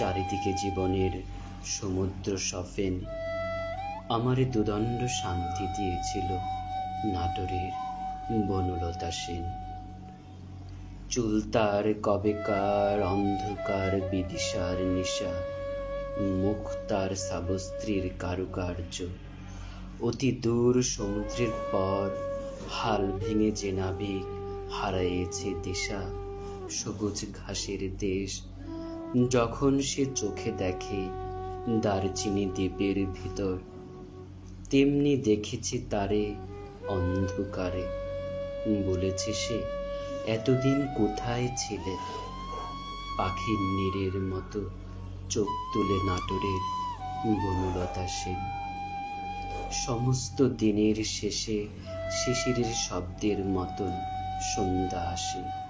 চারিদিকে জীবনের সমুদ্র সফেন আমারে দুদণ্ড শান্তি দিয়েছিল নাটোরের বনলতা সেন। চুল তার কবেকার, অন্ধকার, বিদিশার নিশা, মুখ তার সাবস্ত্রীর কারুকার্য। অতি দূর সমুদ্রের পর হাল ভেঙে যে নাবিক হারাইয়েছে দিশা, সবুজ ঘাসের দেশ যখন সে চোখে দেখে দারচিনি দ্বীপের ভিতর, তেমনি দেখেছি তারে অন্ধকারে। বলেছে সে, এতদিন কোথায় ছিলে? পাখির নীরের মতো চোখ তুলে নাটোরের বনলতা সেন। সমস্ত দিনের শেষে শিশিরের শব্দের মতন সন্ধ্যা আসে।